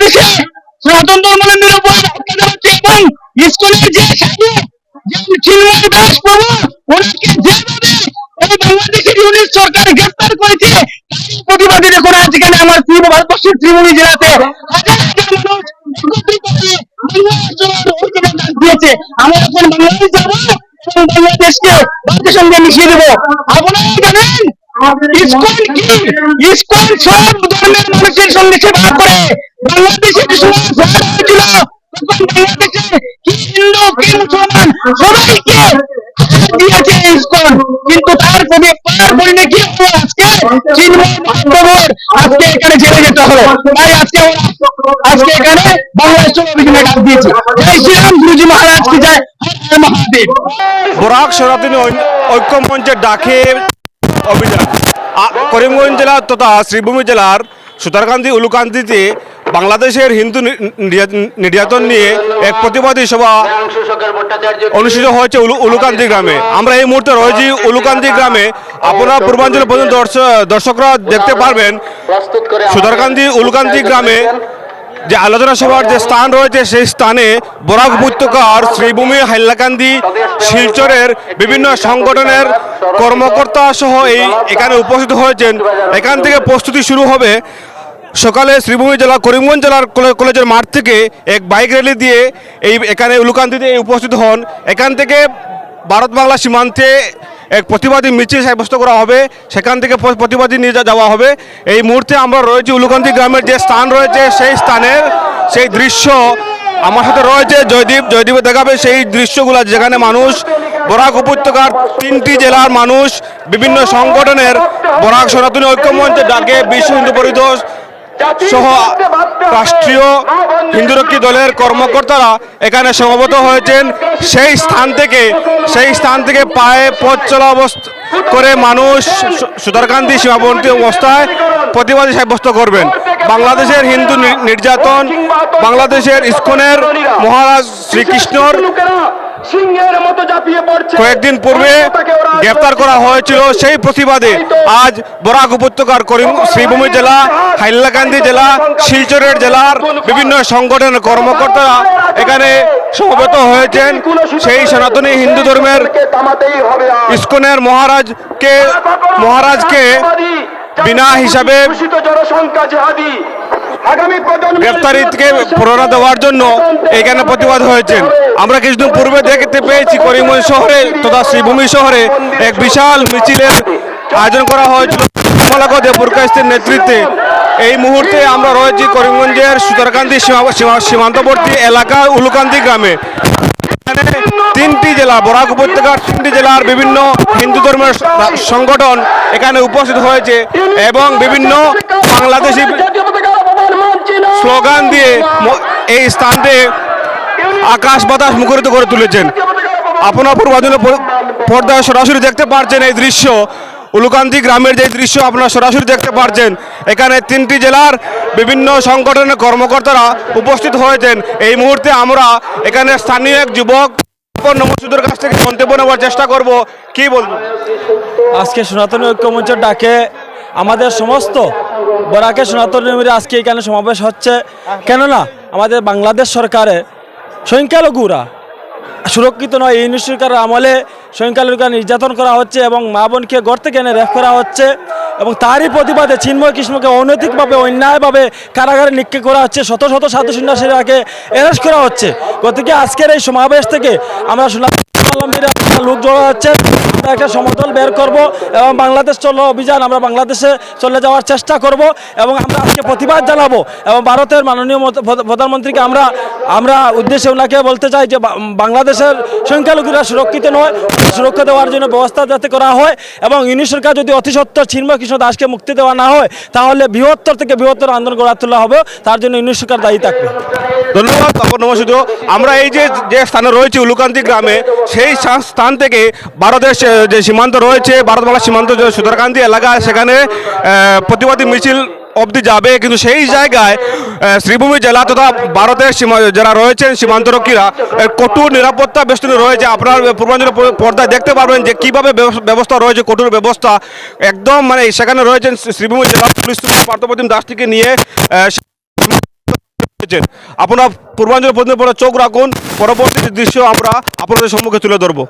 বাংলাদেশে সনাতন ধর্মের উপর অত্যাচার হচ্ছে এবং ইসকনের যে সাধু চিন্ময় দাস প্রভু, ওনাকে যেভাবে এই বাংলাদেশের ইউনিট সরকার গ্রেফতার করেছে, তারই প্রতিবাদে দেখুন আজকে আমার পূর্ব ভারতবর্ষের ত্রিমণি জেলাতে হাজার দিয়েছে। আমরা এখন বাংলাদেশ যাব এবং বাংলাদেশকে ভারতের মিশিয়ে দেবো। আপনারা জানেন ইসকন কি? ইসকন সব ধর্মের মানুষের সঙ্গে সেবা করে। বাংলাদেশে যে সময় হয়েছিল। তখন বাংলাদেশে কি হিন্দু কি মুসলমান? সবাইকে দিয়েছে ইসকন। কিন্তু তার প্রতি পার পরিণে কি হলো আজকে চিন্ময় আজকে এখানে জেলে যেতে হলো তাই আজকে আজকে এখানে বাংলাদেশ চলো অভিযানে ডাক দিয়েছে। জয় শ্রীরাম গুরুজি মহারাজ কি যায় হর হর মহাদেব। বরাক সনাতনী ঐক্য মঞ্চের ডাকে অভিযান। করিমগঞ্জ জেলা তথা শ্রীভূমি জেলার সুতারকান্দি, উলুকান্দিতে বাংলাদেশের হিন্দু নির্যাতন নিয়ে এক প্রতিবাদী সভা অনুষ্ঠিত হয়েছে উলুকান্দি গ্রামে। আমরা এই মুহূর্তে রয়েছি উলুকান্দি গ্রামে। আপনারা পূর্বাঞ্চল পর্যন্ত দর্শ- দর্শকরা দেখতে পারবেন সুতারকান্দি, উলুকান্দি গ্রামে যে আলোচনা সভার যে স্থান রয়েছে, সেই স্থানে বরাক উপত্যকার শ্রীভূমি, হাইলাকান্দি, শিলচরের বিভিন্ন সংগঠনের কর্মকর্তা সহ এই এখানে উপস্থিত হয়েছেন। এখান থেকে প্রস্তুতি শুরু হবে সকালে শ্রীভূমি জেলা, করিমগঞ্জ জেলার কলে- কলেজের মাঠ থেকে এক বাইক র্যালি দিয়ে এই এখানে উলুকান্দিতে উপস্থিত হন। এখান থেকে ভারত বাংলা সীমান্তে এক প্রতিবাদী মিছিল সাব্যস্ত করা হবে। সেখান থেকে প্রতিবাদী নিয়ে যাওয়া হবে। এই মুহূর্তে আমরা রয়েছি উলুকান্দি গ্রামের যে স্থান রয়েছে, সেই স্থানের সেই দৃশ্য আমার সাথে রয়েছে জয়দীপ। জয়দীপে দেখাবে সেই দৃশ্যগুলো যেখানে মানুষ, বরাক উপত্যকার তিনটি জেলার মানুষ, বিভিন্ন সংগঠনের বরাক সনাতনী ঐক্যমঞ্চের ডাকে বিশ্ব হিন্দু পরিষদ সহ রাষ্ট্রীয় হিন্দুরক্ষী দলের কর্মকর্তারা এখানে সমবেত হয়েছেন। সেই স্থান থেকে সেই স্থান থেকে পায়ে পথ চলা অবস্থা করে মানুষ সুতারকান্দি সীমাবর্তী অবস্থায় প্রতিবাদী সাব্যস্ত করবেন। বাংলাদেশের হিন্দু নির্যাতন বাংলাদেশের ইস্কনের মহারাজ শ্রীকৃষ্ণর কয়েকদিন পূর্বে গ্রেপ্তার করা হয়েছিল সেই প্রতিবাদে আজ বরাক উপত্যকার করিম শ্রীভূমি জেলা হাইলাকান্দি জেলা শিলচরের জেলার বিভিন্ন সংগঠনের কর্মকর্তারা এখানে সমবেত হয়েছেন। সেই সনাতনী হিন্দু ধর্মের। ইস্কনের মহারাজকে মহারাজকে বিনা হিসাবে জনসংখ্যা জেহাদি। গ্রেপ্তারিকে প্রেরণা দেওয়ার জন্য এখানে প্রতিবাদ হয়েছেন। আমরা কিছুদিন পূর্বে দেখতে পেয়েছি করিমগঞ্জ শহরে তথা শ্রীভূমি শহরে এক বিশাল মিছিলের আয়োজন করা হয়েছিল। কমলাক দেবপুরকাস্তের নেতৃত্বে। এই মুহূর্তে আমরা রয়েছি করিমগঞ্জের সুতারকান্দি সীমা- সীমা- সীমান্তবর্তী এলাকা উলুকান্দি গ্রামে। এখানে তিনটি জেলা, বরাক উপত্যকার তিনটি জেলার বিভিন্ন হিন্দু ধর্মের সংগঠন এখানে উপস্থিত হয়েছে এবং বিভিন্ন বাংলাদেশি স্লোগান দিয়ে এই স্থানটি আকাশ বাতাস মুখরিত করে তুলেছেন। আপনার পূর্বাঞ্চল পর্দায় সরাসরি দেখতে পারছেন এই দৃশ্য। উলুকান্দি গ্রামের যে দৃশ্য আপনারা সরাসরি দেখতে পারছেন। এখানে তিনটি জেলার বিভিন্ন সংগঠনের কর্মকর্তারা উপস্থিত হয়েছেন। এই মুহূর্তে আমরা এখানে স্থানীয় এক যুবক নমসুদের কাছ থেকে মন্তব্য নেওয়ার চেষ্টা করব। কি বলব আজকে সনাতনী ঐক্যমঞ্চের ডাকে আমাদের সমস্ত বরাকে সনাতনী মিলে আজকে এখানে সমাবেশ হচ্ছে। কেননা আমাদের বাংলাদেশ সরকারে সংখ্যালঘুরা সুরক্ষিত নয়, এই সরকারের আমলে সংখ্যালঘুরা নির্যাতন করা হচ্ছে এবং মা বোনকে ঘর থেকে এনে রেফ করা হচ্ছে এবং তারই প্রতিবাদে চিন্ময় কৃষ্ণকে অনৈতিকভাবে, অন্যায়ভাবে কারাগারে নিক্ষেপ করা হচ্ছে। শত শত সাধু সন্ন্যাসীরাকে অ্যারেস্ট করা হচ্ছে। গতিকে আজকের এই সমাবেশ থেকে আমরা শোনা লোক জড়ো হচ্ছে আমরা একটা সমতল বের করব এবং বাংলাদেশ চলো অভিযান, আমরা বাংলাদেশে চলে যাওয়ার চেষ্টা করব এবং আমরা আজকে প্রতিবাদ জানাব এবং ভারতের মাননীয় প্রধানমন্ত্রীকে আমরা আমরা উদ্দেশ্যে ওনাকে বলতে চাই যে বাংলাদেশের সংখ্যালঘুরা সুরক্ষিত নয় সুরক্ষা দেওয়ার জন্য ব্যবস্থা যাতে করা হয় এবং ইউনি সরকার যদি অতি সত্তর চিন্ময় কৃষ্ণ দাসকে মুক্তি দেওয়া না হয়, তাহলে বৃহত্তর থেকে বৃহত্তর আন্দোলন গড়া তোলা হবে, তার জন্য ইউনি সরকার দায়ী থাকবে। ধন্যবাদ, তপন নমস্কার আমরা এই যে যে স্থানে রয়েছে উলুকান্তি গ্রামে, সেই স্থান থেকে ভারতের যে সীমান্ত রয়েছে ভারত বাংলা সীমান্ত যে সুতারকান্তি এলাকা, সেখানে প্রতিবাদী মিছিল অবধি যাবে। কিন্তু সেই জায়গায় শ্রীভূমি জেলা তথা ভারতের যারা রয়েছেন সীমান্তরক্ষীরা কঠোর নিরাপত্তা বেষ্টনী রয়েছে। আপনার পূর্বাঞ্চলের পর্দায় দেখতে পারবেন যে কীভাবে ব্যবস- ব্যবস্থা রয়েছে, কঠোর ব্যবস্থা। একদম মানে সেখানে রয়েছেন শ্রীভূমি জেলা পুলিশ সুপার পার্থপ্রতিম দাসটিকে নিয়ে আপনার আপনারা পূর্বাঞ্চল পর্যন্ত চোখ রাখুন পরবর্তী দৃশ্য আমরা আপনাদের সম্মুখে তুলে ধরবো।